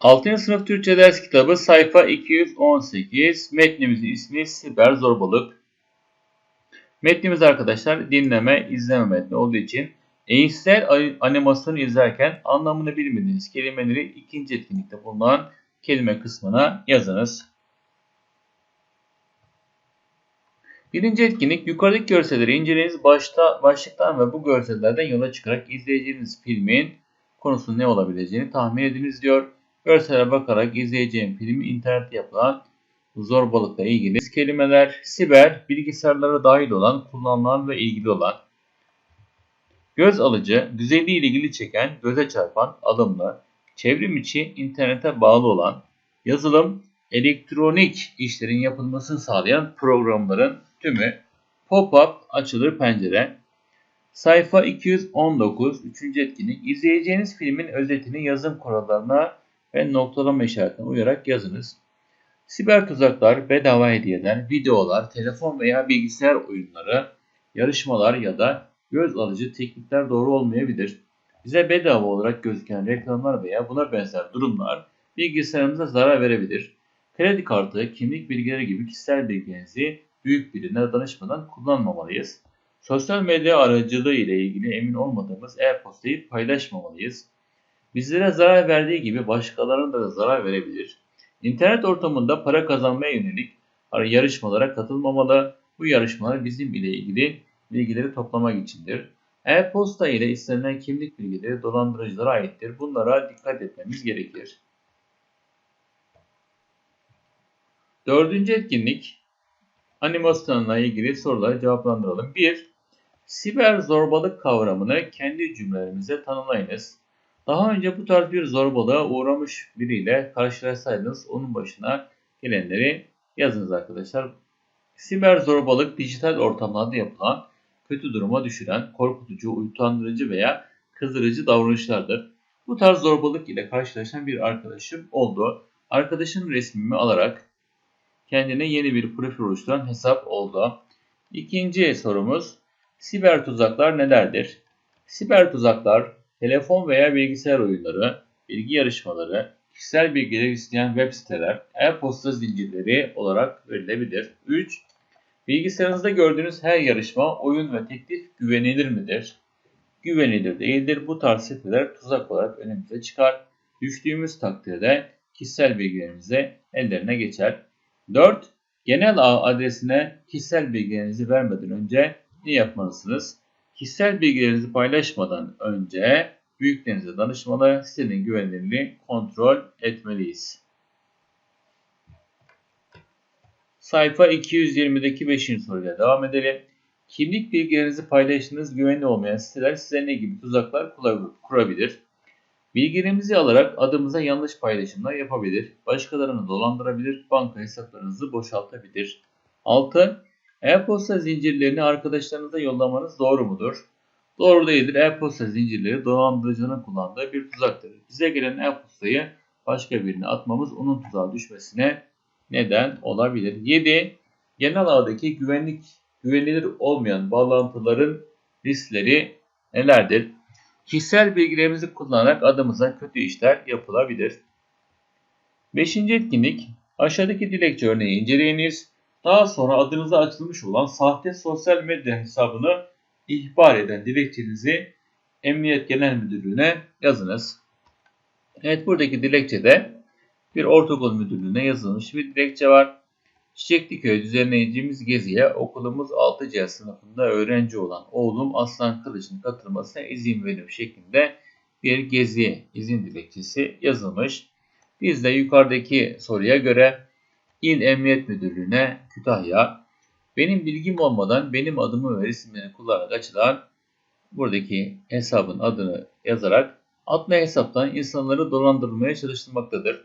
6. sınıf Türkçe ders kitabı sayfa 218. Metnimizin ismi siber zorbalık. Metnimiz arkadaşlar dinleme, izleme metni olduğu için eğitsel animasyonu izlerken anlamını bilmediğiniz kelimeleri ikinci etkinlikte bulunan kelime kısmına yazınız. Birinci etkinlik yukarıdaki görselleri inceleyiniz. Başta, başlıktan ve bu görsellerden yola çıkarak izleyeceğiniz filmin konusunun ne olabileceğini tahmin ediniz diyor. Görsele bakarak izleyeceğim filmi internette yapılan zorbalıkla ilgili kelimeler, siber, bilgisayarlara dahil olan, kullanılan ve ilgili olan, göz alıcı, güzelliği ilgili çeken, göze çarpan, alımlı, çevrim içi, internete bağlı olan, yazılım, elektronik işlerin yapılmasını sağlayan programların tümü, pop-up, açılır pencere, sayfa 219, 3. etkinlik, izleyeceğiniz filmin özetini yazım kurallarına ve noktalama işaretine uyarak yazınız. Siber tuzaklar, bedava hediyeler, videolar, telefon veya bilgisayar oyunları, yarışmalar ya da göz alıcı teknikler doğru olmayabilir. Bize bedava olarak gözüken reklamlar veya buna benzer durumlar bilgisayarımıza zarar verebilir. Kredi kartı, kimlik bilgileri gibi kişisel bilgilerinizi büyük birine danışmadan kullanmamalıyız. Sosyal medya aracılığı ile ilgili emin olmadığımız e-postayı paylaşmamalıyız. Bizlere zarar verdiği gibi başkalarına da zarar verebilir. İnternet ortamında para kazanmaya yönelik yarışmalara katılmamalı. Bu yarışmalar bizim ile ilgili bilgileri toplamak içindir. E-posta ile istenilen kimlik bilgileri dolandırıcılara aittir. Bunlara dikkat etmemiz gerekir. Dördüncü etkinlik animasyonla ilgili soruları cevaplandıralım. 1. Siber zorbalık kavramını kendi cümlelerimize tanımlayınız. Daha önce bu tarz bir zorbalığa uğramış biriyle karşılaşsaydınız onun başına gelenleri yazınız arkadaşlar. Siber zorbalık dijital ortamlarda yapılan, kötü duruma düşüren, korkutucu, uyutandırıcı veya kızdırıcı davranışlardır. Bu tarz zorbalık ile karşılaşan bir arkadaşım oldu. Arkadaşın resmimi alarak kendine yeni bir profil oluşturan hesap oldu. İkinci sorumuz, siber tuzaklar nelerdir? Siber tuzaklar telefon veya bilgisayar oyunları, bilgi yarışmaları, kişisel bilgileri isteyen web siteler, e-posta zincirleri olarak verilebilir. 3. Bilgisayarınızda gördüğünüz her yarışma, oyun ve teklif güvenilir midir? Güvenilir değildir. Bu tarz siteler tuzak olarak önümüze çıkar. Düştüğümüz takdirde kişisel bilgilerimize ellerine geçer. 4. Genel ağ adresine kişisel bilgilerinizi vermeden önce ne yapmalısınız? Kişisel bilgilerinizi paylaşmadan önce büyüklerinize danışmalı, sitenin güvenilirliğini kontrol etmeliyiz. Sayfa 220'deki 5. soruyla devam edelim. Kimlik bilgilerinizi paylaştığınız güvenli olmayan siteler size ne gibi tuzaklar kurabilir? Bilgilerimizi alarak adımıza yanlış paylaşımlar yapabilir, başkalarını dolandırabilir, banka hesaplarınızı boşaltabilir. 6. E-posta zincirlerini arkadaşlarınıza yollamanız doğru mudur? Doğru değildir. E-posta zincirleri dolandırıcının kullandığı bir tuzaktır. Bize gelen e-postayı başka birine atmamız onun tuzağa düşmesine neden olabilir. 7. Genel ağdaki güvenlik güvenilir olmayan bağlantıların riskleri nelerdir? Kişisel bilgilerimizi kullanarak adımıza kötü işler yapılabilir. 5. etkinlik aşağıdaki dilekçe örneği inceleyiniz. Daha sonra adınıza açılmış olan sahte sosyal medya hesabını ihbar eden dilekçenizi Emniyet Genel Müdürlüğü'ne yazınız. Evet buradaki dilekçede bir ortaokul müdürlüğüne yazılmış bir dilekçe var. Çiçekliköy düzenleyeceğimiz geziye okulumuz 6C sınıfında öğrenci olan oğlum Aslan Kılıç'ın katılmasına izin verim şeklinde bir gezi izin dilekçesi yazılmış. Biz de yukarıdaki soruya göre İl Emniyet Müdürlüğü'ne Kütahya, benim bilgim olmadan benim adımı ve isimlerini kullanarak açılan buradaki hesabın adını yazarak atma hesaptan insanları dolandırmaya çalıştırmaktadır.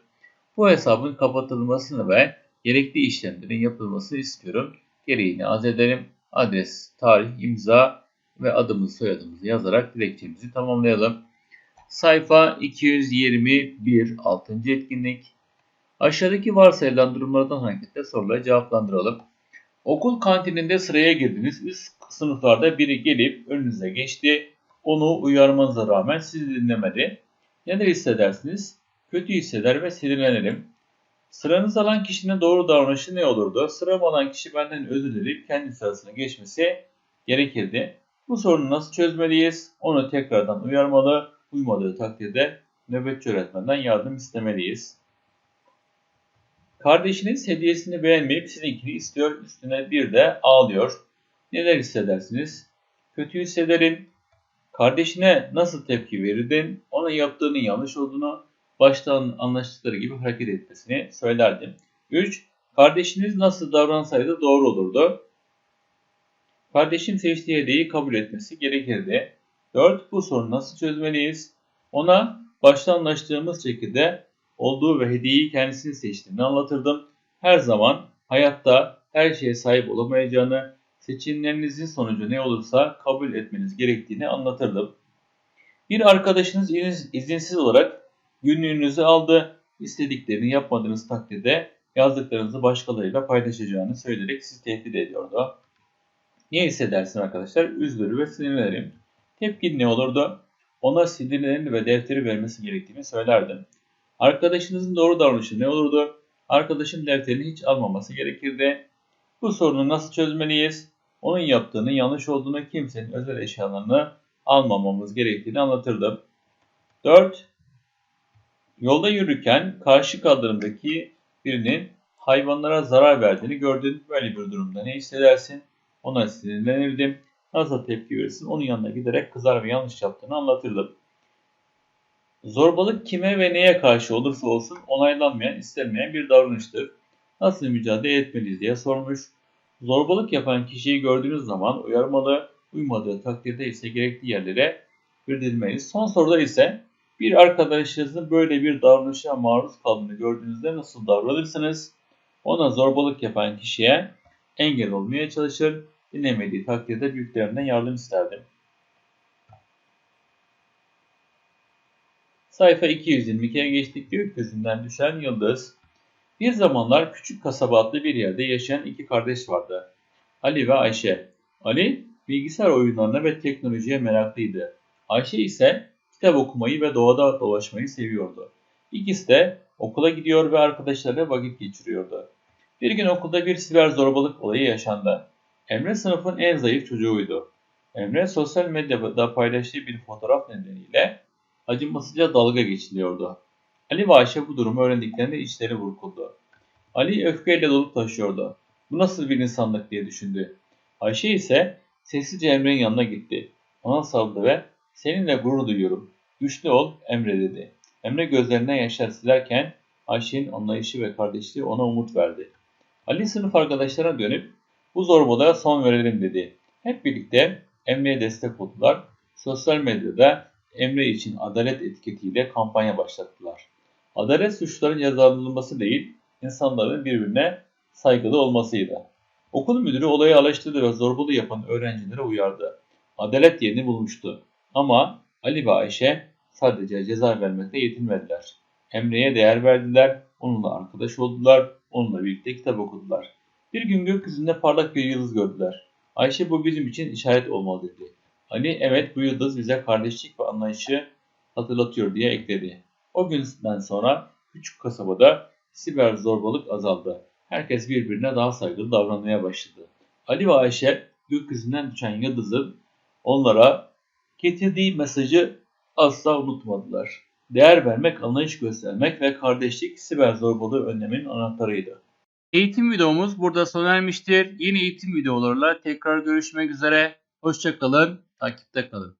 Bu hesabın kapatılmasını ve gerekli işlemlerin yapılmasını istiyorum. Gereğini az ederim. Adres, tarih, imza ve adımız soyadımızı yazarak dilekçemizi tamamlayalım. Sayfa 221 6. etkinlik. Aşağıdaki varsayılan durumlardan hareketle soruları cevaplandıralım. Okul kantininde sıraya girdiniz. Üst sınıflarda biri gelip önünüze geçti. Onu uyarmanıza rağmen sizi dinlemedi. Neler hissedersiniz? kötü hisseder ve sinirlenirim. Sıranız alan kişinin doğru davranışı ne olurdu? Sıram alan kişi benden özür dileyip kendi sırasına geçmesi gerekirdi. Bu sorunu nasıl çözmeliyiz? Onu tekrardan uyarmalı, uymadığı takdirde nöbetçi öğretmenden yardım istemeliyiz. Kardeşiniz hediyesini beğenmeyip sizinkini istiyor, üstüne bir de ağlıyor. Neler hissedersiniz? Kötü hissederim. Kardeşine nasıl tepki verirdin? Ona yaptığının yanlış olduğunu, baştan anlaştıkları gibi hareket etmesini söylerdim. 3. Kardeşiniz nasıl davransaydı doğru olurdu? Kardeşin seçtiği hediyeyi kabul etmesi gerekirdi. 4. Bu sorunu nasıl çözmeliyiz? Ona başta anlaştığımız şekilde olduğu ve hediyeyi kendisinin seçtiğini anlatırdım. Her zaman hayatta her şeye sahip olamayacağını, seçimlerinizin sonucu ne olursa kabul etmeniz gerektiğini anlatırdım. Bir arkadaşınız izin- izinsiz olarak günlüğünüzü aldı, istediklerini yapmadığınız takdirde yazdıklarınızı başkalarıyla paylaşacağını söyleyerek sizi tehdit ediyordu. Ne hissedersin arkadaşlar? Üzülür ve sinirlenirim. Tepkin ne olurdu? Ona sinirlerini ve defteri vermesi gerektiğini söylerdim. Arkadaşınızın doğru davranışı ne olurdu? Arkadaşın defterini hiç almaması gerekirdi. Bu sorunu nasıl çözmeliyiz? Onun yaptığının yanlış olduğunu, kimsenin özel eşyalarını almamamız gerektiğini anlatırdım. 4. Yolda yürürken karşı kaldırımdaki birinin hayvanlara zarar verdiğini gördün. Böyle bir durumda ne hissedersin? Ona sinirlenirdim. Nasıl tepki verirsin? Onun yanına giderek kızar ve yanlış yaptığını anlatırdım. Zorbalık kime ve neye karşı olursa olsun onaylanmayan, istenmeyen bir davranıştır. Nasıl mücadele etmeliyiz diye sormuş. Zorbalık yapan kişiyi gördüğünüz zaman uyarmalı, uymadığı takdirde ise gerekli yerlere bildirilmeliyiz. Son soruda ise bir arkadaşınızın böyle bir davranışa maruz kaldığını gördüğünüzde nasıl davranırsınız? Ona zorbalık yapan kişiye engel olmaya çalışır, dinlemediği takdirde büyüklerinden yardım isterdim. Sayfa 222'ye geçtik. Gökyüzünden düşen yıldız. Bir zamanlar küçük kasaba adlı bir yerde yaşayan iki kardeş vardı. Ali ve Ayşe. Ali bilgisayar oyunlarına ve teknolojiye meraklıydı. Ayşe ise kitap okumayı ve doğada dolaşmayı seviyordu. İkisi de okula gidiyor ve arkadaşlarıyla vakit geçiriyordu. Bir gün okulda bir siber zorbalık olayı yaşandı. Emre sınıfın en zayıf çocuğuydu. Emre sosyal medyada paylaştığı bir fotoğraf nedeniyle acımasızca dalga geçiliyordu. Ali ve Ayşe bu durumu öğrendiklerinde içleri burkuldu. Ali öfkeyle dolup taşıyordu. Bu nasıl bir insanlık diye düşündü. Ayşe ise sessizce Emre'nin yanına gitti. Ona sarıldı ve seninle gurur duyuyorum. Güçlü ol Emre dedi. Emre gözlerinden yaşlar silerken Ayşe'nin anlayışı ve kardeşliği ona umut verdi. Ali sınıf arkadaşlarına dönüp bu zorbalığa son verelim dedi. Hep birlikte Emre'ye destek oldular. Sosyal medyada Emre için adalet etiketiyle kampanya başlattılar. Adalet suçların cezalandırılması değil, insanların birbirine saygılı olmasıydı. Okul müdürü olayı araştırdı ve zorbalığı yapan öğrencilere uyardı. Adalet yerini bulmuştu. Ama Ali ve Ayşe sadece ceza vermekle yetinmediler. Emre'ye değer verdiler, onunla arkadaş oldular, onunla birlikte kitap okudular. Bir gün gökyüzünde parlak bir yıldız gördüler. Ayşe bu bizim için işaret olmalı dedi. Ali evet bu yıldız bize kardeşlik ve anlayışı hatırlatıyor diye ekledi. O günden sonra küçük kasabada siber zorbalık azaldı. Herkes birbirine daha saygılı davranmaya başladı. Ali ve Ayşe gökyüzünden düşen yıldızın onlara getirdiği mesajı asla unutmadılar. Değer vermek, anlayış göstermek ve kardeşlik siber zorbalığı önlemenin anahtarıydı. Eğitim videomuz burada sona ermiştir. Yeni eğitim videolarla tekrar görüşmek üzere. Hoşçakalın, takipte kalın.